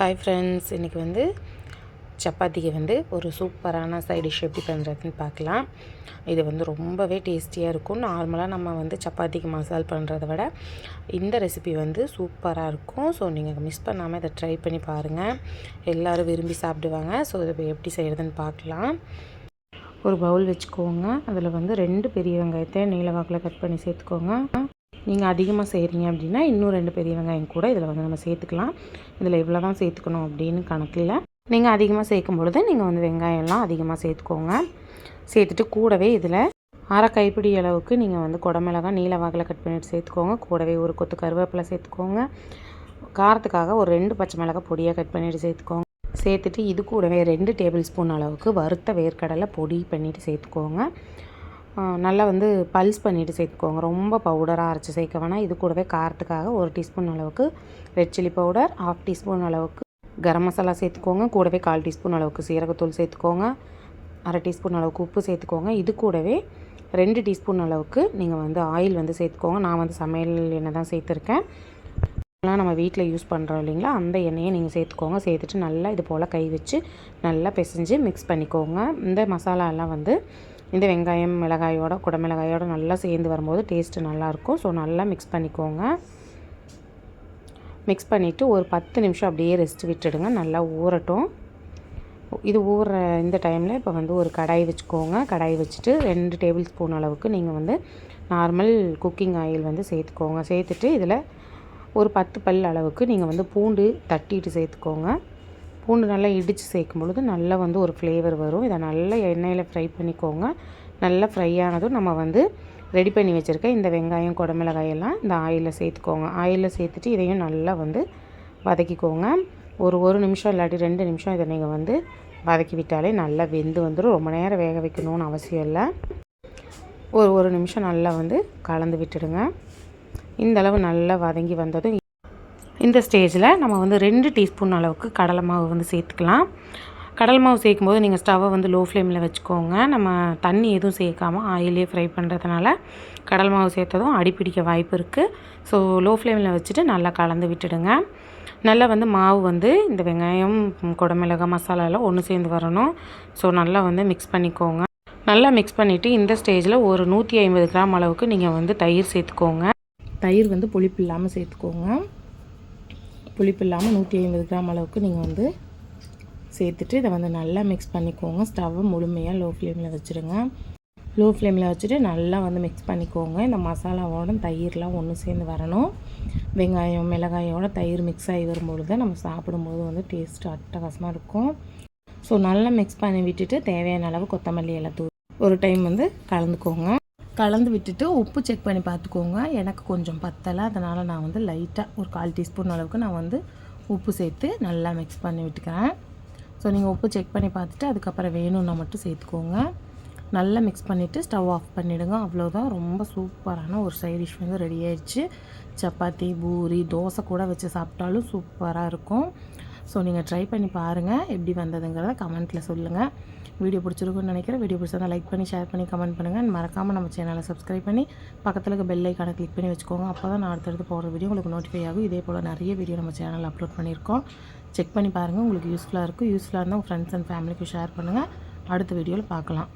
Hi friends இன்றைக்கி வந்து சப்பாத்திக்கு வந்து ஒரு சூப்பரான சைட் டிஷ் எப்படி பண்ணுறதுன்னு பார்க்கலாம். இது வந்து ரொம்பவே டேஸ்டியாக இருக்கும். நார்மலாக நம்ம வந்து சப்பாத்திக்கு மசால் பண்ணுறத விட இந்த ரெசிபி வந்து சூப்பராக இருக்கும். ஸோ நீங்கள் மிஸ் பண்ணாமல் இதை ட்ரை பண்ணி பாருங்கள் எல்லோரும் விரும்பி சாப்பிடுவாங்க. ஸோ இதை எப்படி செய்கிறதுன்னு பார்க்கலாம். ஒரு பவுல் வச்சுக்கோங்க. அதில் வந்து ரெண்டு பெரிய வெங்காயத்தை நீளவாக்கில் கட் பண்ணி சேர்த்துக்கோங்க. நீங்கள் அதிகமாக செய்கிறீங்க அப்படின்னா இன்னும் ரெண்டு பெரிய வெங்காயம் கூட இதில் வந்து நம்ம சேர்த்துக்கலாம். இதில் இவ்வளோ தான் சேர்த்துக்கணும் அப்படின்னு கணக்கில். நீங்கள் அதிகமாக சேர்க்கும் பொழுது நீங்கள் வந்து வெங்காயம்லாம் அதிகமாக சேர்த்துக்கோங்க. சேர்த்துட்டு கூடவே இதில் அரை கைப்பிடி அளவுக்கு நீங்கள் வந்து குடமிளகா நீல வாக்கில் கட் பண்ணிட்டு சேர்த்துக்கோங்க. கூடவே ஒரு கொத்து கருவேப்பிலை சேர்த்துக்கோங்க. காரத்துக்காக ஒரு ரெண்டு பச்சை மிளகாய் பொடியாக கட் பண்ணிவிட்டு சேர்த்துக்கோங்க. சேர்த்துட்டு இது கூடவே ரெண்டு டேபிள் ஸ்பூன் அளவுக்கு வறுத்த வேர்க்கடலை பொடி பண்ணிவிட்டு சேர்த்துக்கோங்க. நல்லா வந்து பல்ஸ் பண்ணிவிட்டு சேர்த்துக்கோங்க. ரொம்ப பவுடராக அரைச்சி சேர்க்க வேணாம். இது கூடவே காரத்துக்காக ஒரு டீஸ்பூன் அளவுக்கு red chilli powder half teaspoon அளவுக்கு கரம் மசாலா சேர்த்துக்கோங்க. கூடவே கால் டீஸ்பூன் அளவுக்கு சீரகத்தூள் சேர்த்துக்கோங்க. அரை டீஸ்பூன் அளவுக்கு உப்பு சேர்த்துக்கோங்க. இது கூடவே ரெண்டு டீஸ்பூன் அளவுக்கு நீங்கள் வந்து ஆயில் வந்து சேர்த்துக்கோங்க. நான் வந்து சமையல் எண்ணெய் தான் சேர்த்துருக்கேன். எல்லாம் நம்ம வீட்டில் யூஸ் பண்ணுறோம் இல்லைங்களா? அந்த எண்ணெயை நீங்கள் சேர்த்துக்கோங்க. சேர்த்துட்டு நல்லா இது போல் கை வச்சு நல்லா பிசைஞ்சு மிக்ஸ் பண்ணிக்கோங்க. இந்த மசாலாலாம் வந்து இந்த வெங்காயம் மிளகாயோட குடமிளகாயோட நல்லா சேர்ந்து வரும்போது டேஸ்ட்டு நல்லாயிருக்கும். ஸோ நல்லா மிக்ஸ் பண்ணிக்கோங்க. மிக்ஸ் பண்ணிவிட்டு ஒரு பத்து நிமிஷம் அப்படியே ரெஸ்ட் விட்டுடுங்க. நல்லா ஊறட்டும். இது ஊற இந்த டைமில் இப்போ வந்து ஒரு கடாய் வச்சுக்கோங்க. கடாய் வச்சுட்டு ரெண்டு டேபிள் ஸ்பூன் அளவுக்கு நீங்கள் வந்து நார்மல் குக்கிங் ஆயில் வந்து சேர்த்துக்கோங்க. சேர்த்துட்டு இதில் ஒரு பத்து பல் அளவுக்கு நீங்கள் வந்து பூண்டு தட்டிட்டு சேர்த்துக்கோங்க. பூண்டு நல்லா இடித்து சேர்க்கும் பொழுது நல்லா வந்து ஒரு ஃப்ளேவர் வரும். இதை நல்லா எண்ணெயில் ஃப்ரை பண்ணிக்கோங்க. நல்லா ஃப்ரை ஆனதும் நம்ம வந்து ரெடி பண்ணி வச்சுருக்க இந்த வெங்காயம் குடமிளகாயெல்லாம் இந்த ஆயிலில் சேர்த்துக்கோங்க. ஆயிலில் சேர்த்துட்டு இதையும் நல்லா வந்து வதக்கிக்கோங்க. ஒரு ஒரு நிமிஷம் இல்லாட்டி ரெண்டு நிமிஷம் இதை நீங்கள் வந்து வதக்கி விட்டாலே நல்லா வெந்து வந்துடும் ரொம்ப நேரம் வேக வைக்கணும்னு அவசியம் இல்லை. ஒரு ஒரு நிமிஷம் நல்லா வந்து கலந்து விட்டுடுங்க. இந்தளவு நல்லா வதங்கி வந்ததும் இந்த ஸ்டேஜில் நம்ம வந்து ரெண்டு டீஸ்பூன் அளவுக்கு கடலை மாவு வந்து சேர்த்துக்கலாம். கடல் மாவு சேர்க்கும் போது நீங்கள் ஸ்டவ்வை வந்து லோ ஃப்ளேமில் வச்சுக்கோங்க. நம்ம தண்ணி எதுவும் சேர்க்காமல் ஆயிலே ஃப்ரை பண்ணுறதுனால கடல் மாவு சேர்த்ததும் அடிப்பிடிக்க வாய்ப்பு இருக்குது ஸோ லோ ஃப்ளேமில் வச்சுட்டு நல்லா கலந்து விட்டுடுங்க. நல்லா வந்து மாவு வந்து இந்த வெங்காயம் குடமிளகாய் மசாலாலாம் ஒன்று சேர்ந்து வரணும். ஸோ நல்லா வந்து மிக்ஸ் பண்ணிக்கோங்க. நல்லா மிக்ஸ் பண்ணிவிட்டு இந்த ஸ்டேஜில் ஒரு நூற்றி ஐம்பது கிராம் அளவுக்கு நீங்கள் வந்து தயிர் சேர்த்துக்கோங்க. தயிர் வந்து புளிப்பு இல்லாமல் சேர்த்துக்கோங்க. புளிப்பு இல்லாமல் நூற்றி ஐம்பது கிராம் அளவுக்கு நீங்கள் வந்து சேர்த்துட்டு இதை வந்து நல்லா மிக்ஸ் பண்ணிக்கோங்க. ஸ்டவ்வை முழுமையாக லோ ஃப்ளேமில் வச்சுருங்க. லோ ஃப்ளேமில் வச்சுட்டு நல்லா வந்து மிக்ஸ் பண்ணிக்கோங்க. இந்த மசாலாவோட தயிர்லாம் ஒன்று சேர்ந்து வரணும். வெங்காயம் மிளகாயோட தயிர் மிக்ஸ் ஆகி வரும்பொழுது நம்ம சாப்பிடும்போது வந்து டேஸ்ட்டு அட்டகாசமாக இருக்கும். ஸோ நல்லா மிக்ஸ் பண்ணி விட்டுட்டு தேவையான அளவு கொத்தமல்லி எல்லாம் தூ ஒரு டைம் வந்து கலந்துக்கோங்க. கலந்து விட்டுட்டு உப்பு செக் பண்ணி பார்த்துக்கோங்க. எனக்கு கொஞ்சம் பத்தலை. அதனால் நான் வந்து லைட்டாக ஒரு கால் டீஸ்பூன் அளவுக்கு நான் வந்து உப்பு சேர்த்து நல்லா மிக்ஸ் பண்ணி விட்டுக்கிறேன். ஸோ நீங்கள் உப்பு செக் பண்ணி பார்த்துட்டு அதுக்கப்புறம் வேணும்னா மட்டும் சேர்த்துக்கோங்க. நல்லா மிக்ஸ் பண்ணிவிட்டு ஸ்டவ் ஆஃப் பண்ணிவிடுங்க அவ்வளோதான் ரொம்ப சூப்பரான ஒரு சைட் டிஷ் வந்து ரெடி ஆயிடுச்சு. சப்பாத்தி பூரி தோசை கூட வச்சு சாப்பிட்டாலும் சூப்பராக இருக்கும். ஸோ நீங்கள் ட்ரை பண்ணி பாருங்கள் எப்படி வந்ததுங்கிறத கமெண்ட்டில் சொல்லுங்கள் வீடியோ பிடிச்சிருக்குன்னு நினைக்கிறேன். வீடியோ பிடிச்சா லைக் பண்ணி ஷேர் பண்ணி கமெண்ட் பண்ணுங்கள் மறக்காமல் நம்ம சேனலை சப்ஸ்கிரைப் பண்ணி பக்கத்தில் இருக்க பெல் ஐக்கானை கிளிக் பண்ணி வச்சுக்கோங்க. அப்போ தான் நான் அடுத்தடுத்து போகிற வீடியோ உங்களுக்கு நோட்டிஃபை ஆகும். இதே போல் நிறைய வீடியோ நம்ம சேனலில் அப்லோட் பண்ணியிருக்கோம். செக் பண்ணி பாருங்கள் உங்களுக்கு யூஸ்ஃபுல்லாக இருக்கும். யூஸ்ஃபுல்லாக இருந்தால் உங்கள் ஃப்ரெண்ட்ஸ் அண்ட் ஃபேமிலிக்கு ஷேர் பண்ணுங்கள் அடுத்த வீடியோவில் பார்க்கலாம்.